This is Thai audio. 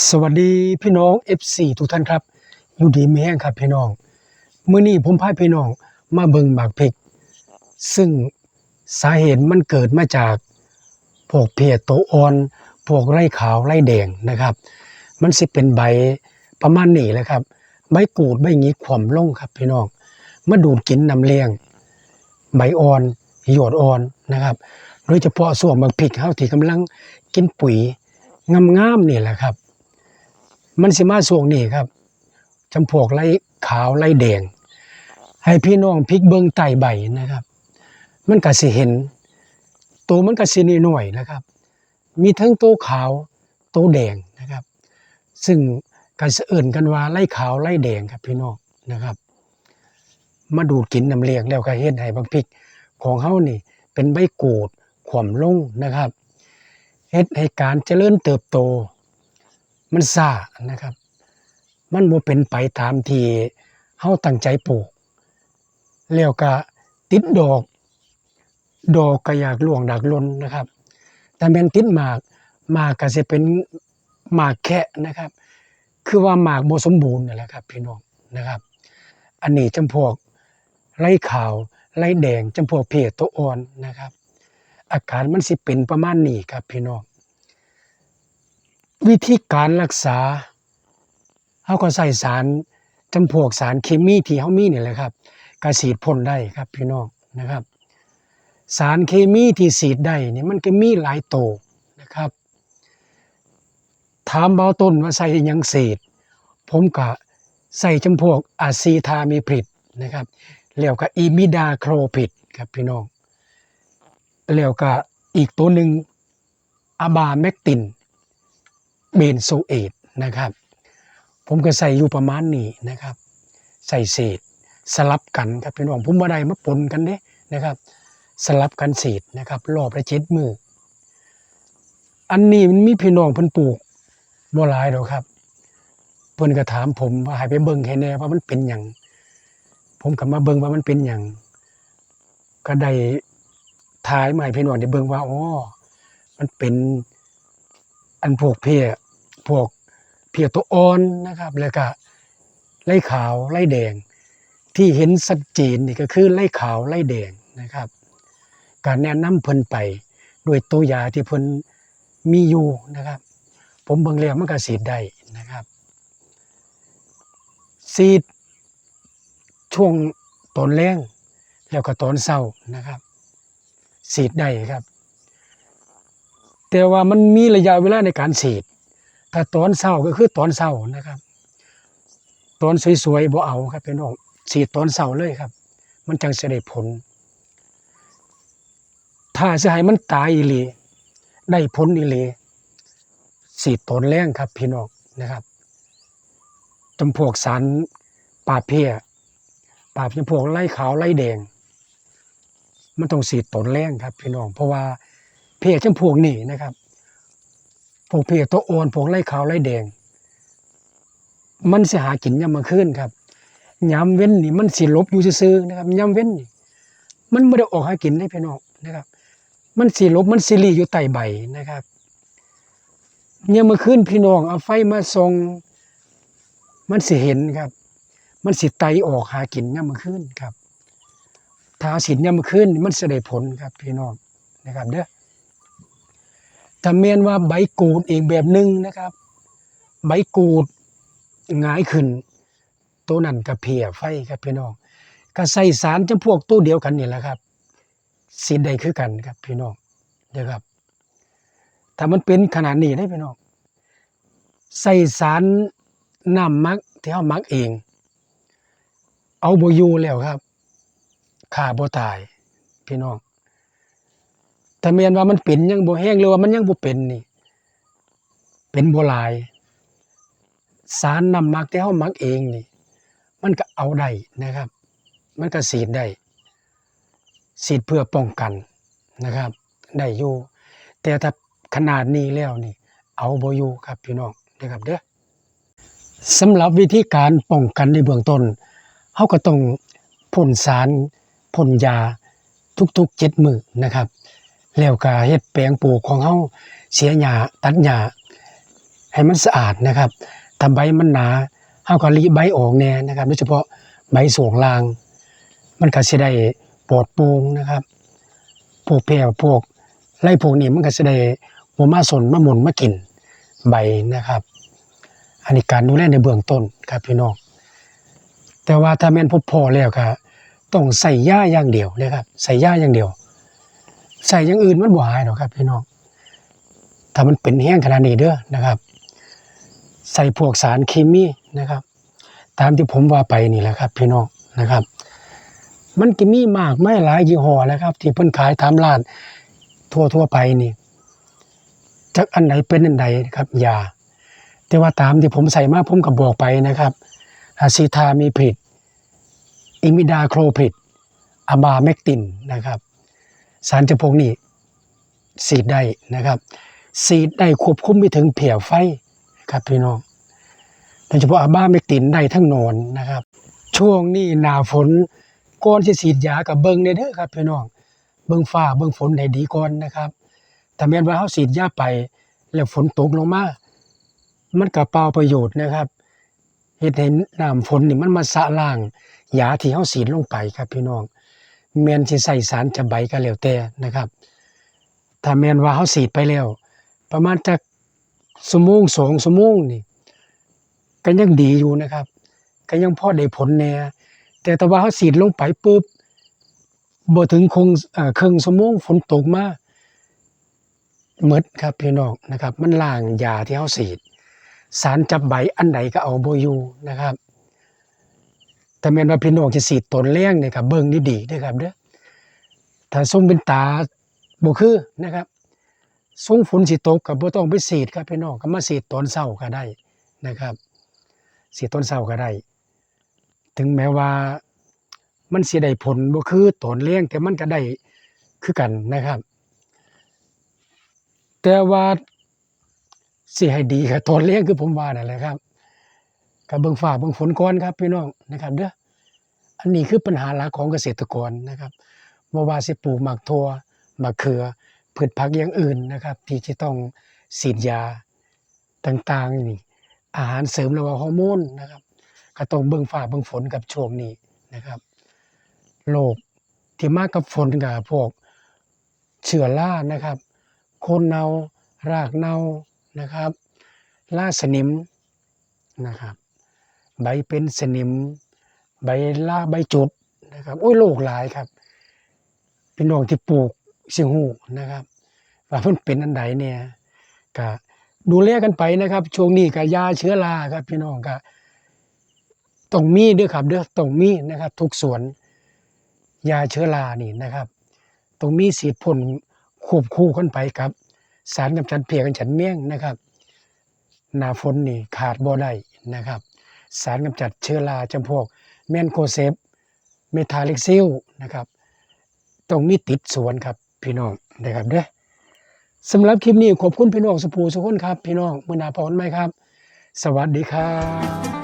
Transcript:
สวัสดีพี่น้อง FC ทุกท่านครับ อยู่ดีมีแห้งครับพี่น้องเมื้อนี้ผมพาพี่น้องมาเบิงหมากพริกซึ่งสาเหตุมันเกิดมาจากพวกเพียโตอ่อนพวกไร่ขาวไร่แดงนะครับ มันสิเป็นใบประมาณนี้แหละครับ ใบกูดใบงี้ขวมลงครับพี่น้องมาดูดกินน้ำเลี้ยง ใบอ่อนหยดอ่อนนะครับ โดยเฉพาะส่วนหมากพริกเฮาที่กำลังกินปุ๋ยงามๆนี่แหละครับ มันสิมาส่วงนี้ครับจำพวกไล่ขาวไล่แดง ให้พี่น้องพลิกเบิงไต่ใบนะครับ มันก็สิเห็น ตัวมันก็สินิดหน่อยนะครับ มีทั้งตัวขาวตัวแดงนะครับ ซึ่งก็สเอิ่นกันว่าไล่ขาวไล่แดงครับพี่น้องนะครับ มาดูดกินน้ำเลี้ยงแล้วก็เฮ็ดให้บักพริกของเฮานี่ เป็นใบกูดขวมลงนะครับเฮ็ดให้การเจริญเติบโต มันซ่านะครับ มันบ่เป็นไปตามที่เฮาตั้งใจปลูก แล้วก็ติดดอก ดอกก็อยากหลวงดักลนนะครับ แต่แม่นติดหมากหมากก็สิเป็นหมากแคะนะครับ คือว่าหมากบ่สมบูรณ์นั่นแหละครับพี่น้องนะครับ อันนี้จำพวกไล่ขาวไล่แดงจำพวกเพศตัวอ่อนนะครับ อาการมันสิเป็นประมาณนี้ครับพี่น้อง วิธีการรักษาเฮาก็ใส่สารจำพวกสารเคมีที่เฮามีนี่แหละครับก็ฉีดพ่นได้ครับพี่น้องนะครับ สารเคมีที่ฉีดได้นี่มันก็มีหลายโตวนะครับ ถามเบาต้นว่าใส่ยังเศษผมก็ใส่จำพวกอะซีทามีพริดนะครับแล้วก็อีมิดาโครพิดครับพี่น้องแล้วก็อีกตัวหนึ่งอะบาแมกติน เบนโซเอตนะครับ ผมก็ใส่อยู่ประมาณนี้นะครับ ใส่เศษสลับกันครับพี่น้องผมบ่ได้มาปนกันเด้นะครับ สลับกันเศษนะครับรอบละเจ็ดมืออันนี้มันมีพี่น้องเพิ่นปลูกบ่หลายดอกครับ เพิ่นก็ถามผมว่าให้ไปเบิ่งให้แหน่ว่ามันเป็นหยังผมก็มาเบิ่งว่ามันเป็นหยังก็ได้ถ่ายให้พี่น้องได้เบิ่งว่าอ๋อมันเป็นอันพวกเพีย พวกเพียตัวอ่อนนะครับแล้วก็ไล่ขาวไล่แดง ที่เห็นชัดเจนนี่ก็คือไล่ขาวไล่แดงนะครับ การแนะนำเพิ่นไปด้วยตัวยาที่เพิ่นมีอยู่นะครับ ผมเบิ่งแล้วมันก็สีดได้นะครับสีดช่วงตอนแรงแล้วก็ตอนเช้านะครับสีดได้ครับ แต่ว่ามันมีระยะเวลาในการฉีด ถ้าตอนเช้าก็คือตอนเช้านะครับ ตอนสวยๆบ่เอาครับพี่น้องฉีตอนเช้าเลยครับ มันจังสิได้ผล ถ้าสิให้มันตายอีหลีได้ผลอีหลีฉีตอนแรงครับพี่น้องนะครับจำพวกสารปราเพี้ยปราบจำพวกไล่ขาวไล่แดง มันต้องฉีตอนแรงครับพี่น้องเพราะว่าเพี้ยจำพวกนี้นะครับ พวกเพียตัวอ่อนพวกไล่ขาวไล่แดง มันสิหากินยามมื้อคืนครับยามเว้นนี่มันสิลบอยู่ซื่อนะครับยามเว้นนี่มันบ่ได้ออกหากินได้พี่น้องนะครับ มันสิลบมันสิหลีอยู่ใต้ใบนะครับยามมื้อคืนพี่น้องเอาไฟมาส่องมันสิเห็นครับ มันสิไตออกหากินยามมื้อคืนครับถ้าสินยามมื้อคืนมันสิได้ผลครับพี่น้องนะครับเด้อ ถ้าแม่นว่าใบกูดอีกแบบหนึ่งนะครับ ใบกูดงายขึ้น ตัวนั้นก็เพียไฟครับพี่น้องก็ใส่สารจำพวกตัวเดียวกันนี่แหละครับสิได้คือกันครับพี่น้องเด้อครับถ้ามันเป็นขนาดนี้ได้พี่น้องใส่สารน้ำมักที่เฮามักเอง เอาบอยู่แล้วครับฆ่าบ่ตายพี่น้อง ถ้าแม่นว่ามันเป็นยังบ่แห้งหรือว่ามันยังบ่เป็นนี่ เป็นบ่หลาย สารน้ำมักที่เฮามักเองนี่ มันก็เอาได้นะครับ มันก็ฉีดได้ฉีดเพื่อป้องกันนะครับ ได้อยู่แต่ถ้าขนาดนี้แล้วนี่ เอาบ่อยู่ครับพี่น้องนะครับเด้อสำหรับวิธีการป้องกันในเบื้องต้นเฮาก็ต้องพ่นสารพ่นยาทุกๆ7มื้อนะครับ แล้วก็เฮ็ดแปลงปลูกของเฮาเสียหญ้าตัดหญ้าให้มันสะอาดนะครับถ้าใบมันหนาเฮาก็รีใบออกแน่นะครับโดยเฉพาะใบสวงลาง มันก็สิได้ปลอดโปร่งนะครับพวกแพร่พวกไล่พวกนี้มันก็สิได้บ่มาสนมาหมุนมากินใบนะครับ อันนี้การดูแลในเบื้องต้นครับพี่น้องแต่ว่าถ้าแม่นพบพอแล้วก็ต้องใส่ยาอย่างเดียวนะครับ ใส่ยาอย่างเดียว ใส่อย่างอื่นมันบ่หายหรอกครับพี่น้องถ้ามันเป็นแห้งขนาดนี้เด้อนะครับ ใส่พวกสารเคมีนะครับ ตามที่ผมว่าไปนี่แหละครับ พี่น้องนะครับ มันก็มีมากไม่หลายยี่ห้อแล้วครับ ที่เพิ่นขายตามร้านทั่วทั่วไปนี่จักอันไหนเป็นอันใดครับยาแต่ว่าตามที่ผมใส่มาผมก็บอกไปนะครับอะซิทามีผิด อิมิดาโครผิดอะบาเมกตินนะครับ สารจำพวกนี้สีดได้นะครับ สีดได้ควบคุมไปถึงเผียไฟครับพี่น้องโดยเฉพาะอะบาเมกตินได้ทั้งนอนนะครับ ช่วงนี้หนาฝนก่อนสิฉีดยากับเบิ่งเด้อครับพี่น้องเบิ่งฟ้าเบิ่งฝนให้ดีก่อนนะครับถ้าแม่นว่าเฮาฉีดยาไป แล้วฝนตกลงมามันก็เปล่าประโยชน์นะครับเฮ็ดให้น้ำฝนนี่มันมาสะล้างยาที่เฮาฉีดลงไปครับพี่น้อง แมนสิใส่สารจะใบก็แล้วแต่นะครับ ถ้าแมนว่าเฮาฉีดไปแล้ว ประมาณจักชั่วโมงสองชั่วโมงนี่ก็ยังดีอยู่นะครับ ก็ยังพอได้ผลแหน่แต่ถ้าว่าเฮาฉีดลงไปปุ๊บบ่ถึงคงเอ่อครึ่งชั่วโมงฝนตกมาหมดครับพี่น้องนะครับ มันล้างยาที่เฮาฉีด สารจับใบอันใดก็เอาบ่อยู่นะครับ แต่แม่นว่าพี่น้องจะสีตนแรงเนี่ยครับเบิ่งดีๆเด้ครับเด้อถ้าทรงเป็นตาบ่คือนะครับทรงฝนสิตกก็บ่ต้องไปสีดครับพี่น้องก็มาสีตอนเช้าก็ได้นะครับสีตอนเช้าก็ได้ ถึงแม้ว่ามันสิได้ผลบ่คือตอนแรงแต่มันก็ได้คือกันนะครับ แต่ว่าสิให้ดีก็ตอนแรงคือผมว่านั่นแหละครับ กับเบิ่งฟ้าเบิ่งฝนก่อนครับพี่น้องนะครับเด้ออันนี้คือปัญหาหลักของเกษตรกรนะครับบ่ว่าสิปลูกหมากทัวหมากเขือพืชผักอย่างอื่นนะครับ ที่จะต้องฉีดยาต่างๆนี่อาหารเสริมหรือว่าฮอร์โมนนะครับ ก็ต้องเบิ่งฟ้าเบิ่งฝนกับช่วงนี้นะครับโรคที่มากกับฝนกับพวกเชื้อรานะครับโคนเน่ารากเน่านะครับราสนิมนะครับ ใบเป็นสนิม ใบล่าใบจุดนะครับโอ้ยโรคหลายครับพี่น้องที่ปลูกสิงหูนะครับว่าเพิ่นเป็นอันใดเนี่ยก็ดูแลกันไปนะครับ ช่วงนี้ก็ยาเชื้อราครับ พี่น้องก็ต้องมีด้อครับเด้อต้องมีนะครับ ทุกสวนยาเชื้อรานี่นะครับต้องมีสีพ่นควบคู่กันไปครับ สารกำจัดเพียกันฉันเมี่ยงนะครับหน้าฝนนี่ขาดบ่ได้นะครับ สารกำจัดเชื้อราจำพวกแมนโคเซฟเมทาลิกซิลนะครับตรงนี้ติดสวนครับพี่น้องนะครับเด้อสำหรับคลิปนี้ขอบคุณพี่น้องสุภูสุขคนครับ พี่น้องมือนาพรไหมครับ สวัสดีครับ